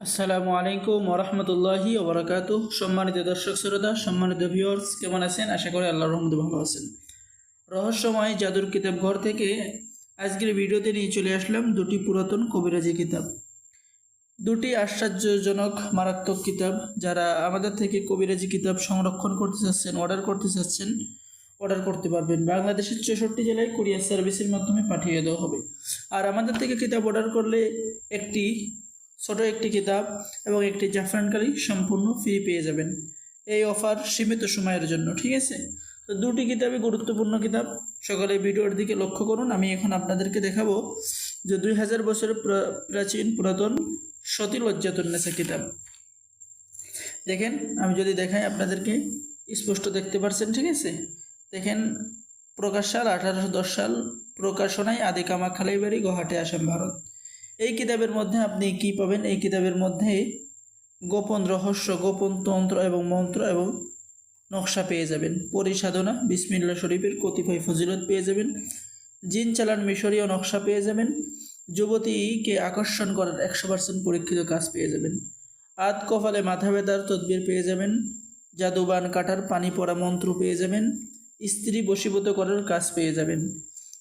আসসালামু আলাইকুম ওরহমতুল্লাহি ওবরাকাত। সম্মানিত দর্শক শ্রোতা, সম্মানিত ভিউয়ার্স কেমন আছেন? আশা করি আল্লাহর রহমতে ভালো আছেন। রহস্যময় জাদুর কিতাব ঘর থেকে আজকের ভিডিওতে নিয়ে চলে আসলাম দুটি পুরাতন কবিরাজি কিতাব। দুটি আশ্চর্যজনক, মারাত্মক কিতাব যারা আমাদের থেকে কবিরাজি কিতাব সংরক্ষণ করতে চাচ্ছেন অর্ডার করতে চাচ্ছেন অর্ডার করতে পারবেন। বাংলাদেশের চৌষট্টি জেলায় কুরিয়ার সার্ভিসের মাধ্যমে পাঠিয়ে দেওয়া হবে। আর আমাদের থেকে কিতাব অর্ডার করলে একটি ছোট একটি কিতাব এবং একটি জাফরানকারী সম্পূর্ণ ফ্রি পেয়ে যাবেন। এই অফার সীমিত সময়ের জন্য, ঠিক আছে? তো দুটি কিতাবই গুরুত্বপূর্ণ কিতাব। সকলে ভিডিওর দিকে লক্ষ্য করুন। আমি এখন আপনাদেরকে দেখাবো যে দুই হাজার বছরের প্রা- প্রাচীন পুরাতন সতী লজ্জাতুন্নেসা কিতাব। দেখেন, আমি যদি দেখাই আপনাদেরকে, স্পষ্ট দেখতে পারছেন, ঠিক আছে? দেখেন, প্রকাশ সাল, আঠারোশো দশ সাল প্রকাশনায় আদি কামাখালাইবাড়ি গুয়াহাটি, আসাম, ভারত। এই কিতাবের মধ্যে আপনি কি পাবেন? এই কিতাবের মধ্যে গোপন রহস্য, গোপন তন্ত্র এবং মন্ত্র এবং নকশা পেয়ে যাবেন। পরিসাধনা বিসমিল্লা শরীফের কতিপয় ফজিলত পেয়ে যাবেন। জিন চালান মিশরীয় নকশা পেয়ে যাবেন। যুবতীকে আকর্ষণ করার একশো পার্সেন্ট পরীক্ষিত কাজ পেয়ে যাবেন। আদ কপালে মাথা ব্যথার তদবির পেয়ে যাবেন। জাদুবান কাটার পানি পড়া মন্ত্র পেয়ে যাবেন। স্ত্রী বশীভূত করার কাজ পেয়ে যাবেন।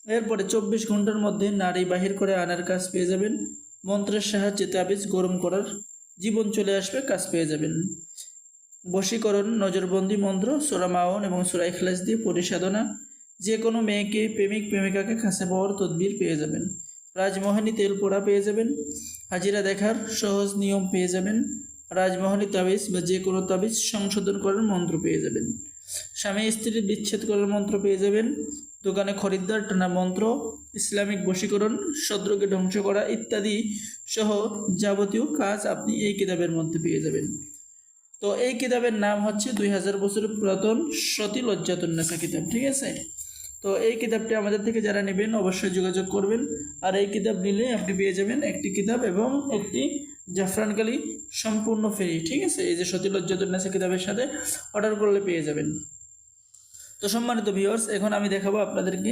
এরপরে চব্বিশ ঘণ্টার মধ্যে নারী বাহির করে আনার কাজ পেয়ে যাবেন। মন্ত্রের সাহায্যে তাবিজ গরম করার জীবন চলে আসবে, কাজ পেয়ে যাবেন। বশীকরণ, নজরবন্দি মন্ত্র, সোরা মাওন এবং সোরা ইখলাস দিয়ে পরিসাধনা। যে কোনো মেয়েকে প্রেমিক, প্রেমিকাকে কাছে পাওয়ার তদবির পেয়ে যাবেন। রাজমোহনী তেল পোড়া পেয়ে যাবেন। হাজিরা দেখার সহজ নিয়ম পেয়ে যাবেন। রাজমোহনী তাবিজ বা যে কোনো তাবিজ সংশোধন করার মন্ত্র পেয়ে যাবেন। স্বামী স্ত্রীর বিচ্ছেদ করার মন্ত্র পেয়ে যাবেন। দোকানে খরিদ্দার টানা মন্ত্র, ইসলামিক বশীকরণ শত্রুকে ধ্বংস করা ইত্যাদি সহ যাবতীয় কাজ আপনি এই কিতাবের মধ্যে পেয়ে যাবেন। তো এই কিতাবের নাম হচ্ছে দুই হাজার বছরের পুরাতন সতী লজ্জাতুন্নেসা কিতাব, ঠিক আছে? তো এই কিতাবটি আমাদের থেকে যারা নেবেন অবশ্যই যোগাযোগ করবেন। আর এই কিতাব নিলে আপনি পেয়ে যাবেন একটি কিতাব এবং একটি জাফরানকালি সম্পূর্ণ ফ্রি, ঠিক আছে? এই যে সতী লজ্জাতুন্নেসা কিতাবের সাথে অর্ডার করলে পেয়ে যাবেন। তো সম্মানিত ভিওর্স এখন আমি দেখাবো আপনাদেরকে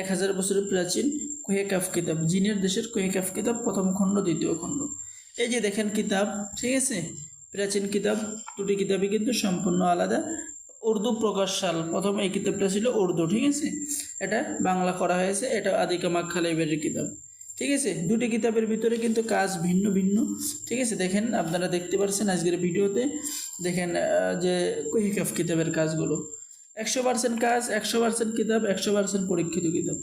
এক হাজার বছরের প্রাচীন কোহেকাফ কিতাব জিনের দেশের কোহেকাফ কিতাব প্রথম খণ্ড, দ্বিতীয় খণ্ড। এই যে দেখেন কিতাব, ঠিক আছে? প্রাচীন কিতাব, দুটি কিতাবই কিন্তু সম্পূর্ণ আলাদা। উর্দু প্রকাশ সাল প্রথম এই কিতাবটা ছিল উর্দু, ঠিক আছে? এটা বাংলা করা হয়েছে, এটা আদিকামাক খালেবের কিতাব, ঠিক আছে? দুটি কিতাবের ভিতরে কিন্তু কাজ ভিন্ন ভিন্ন, ঠিক আছে? দেখেন, আপনারা দেখতে পারছেন আজকের ভিডিওতে, দেখেন যে কোহিকাফ কিতাবের কাজগুলো। একশো পার্সেন্ট কাজ, একশো পার্সেন্ট কিতাব, একশো পার্সেন্ট পরীক্ষিত কিতাব।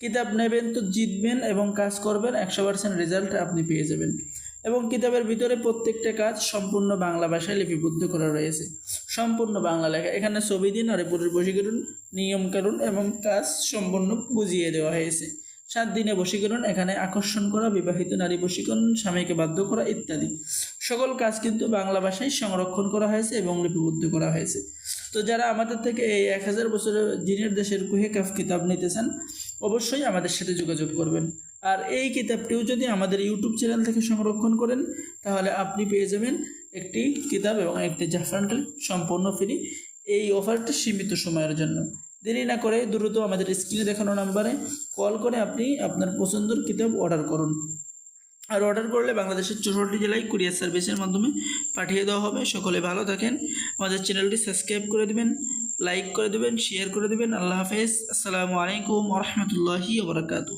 কিতাব নেবেন তো জিতবেন এবং কাজ করবেন, একশো পার্সেন্ট রেজাল্ট আপনি পেয়ে যাবেন। এবং কিতাবের ভিতরে প্রত্যেকটা কাজ সম্পূর্ণ বাংলা ভাষায় লিপিবদ্ধ করা রয়েছে। সম্পূর্ণ বাংলা লেখা। এখানে ছবি দিন আর পুরুষ বশীকরণ, নিয়মকানুন এবং কাজ সম্পূর্ণ বুঝিয়ে দেওয়া হয়েছে। সাত দিনে বশীকরণ, এখানে আকর্ষণ করা, বিবাহিত নারী বশীকরণ, স্বামীকে বাধ্য করা ইত্যাদি। সকল কাজ কিন্তু বাংলা ভাষায় সংরক্ষণ করা হয়েছে এবং লিপিবদ্ধ করা হয়েছে। তো যারা আমাদের থেকে এই এক হাজার বছরের জিনের দেশের কুহে কাফ কিতাব নিতে চান অবশ্যই আমাদের সাথে যোগাযোগ করবেন। আর এই কিতাবটিও যদি আমাদের ইউটিউব চ্যানেল থেকে সংরক্ষণ করেন, তাহলে আপনি পেয়ে যাবেন একটি কিতাব এবং একটি জাফরানকাল সম্পূর্ণ ফ্রি এই অফারটি সীমিত সময়ের জন্য। দেরি না করে দ্রুত আমাদের স্ক্রিনে দেখানো নাম্বারে কল করে আপনি আপনার পছন্দের কিতাব অর্ডার করুন। আর অর্ডার করলে বাংলাদেশের চৌষট্টি জেলায় কুরিয়ার সার্ভিসের মাধ্যমে পাঠিয়ে দেওয়া হবে। সকলে ভালো থাকেন। আমাদের চ্যানেলটি সাবস্ক্রাইব করে দেবেন, লাইক করে দেবেন শেয়ার করে দেবেন। আল্লাহ হাফেজ। আসসালামু আলাইকুম রহমতুল্লাহি ওবরাকাতু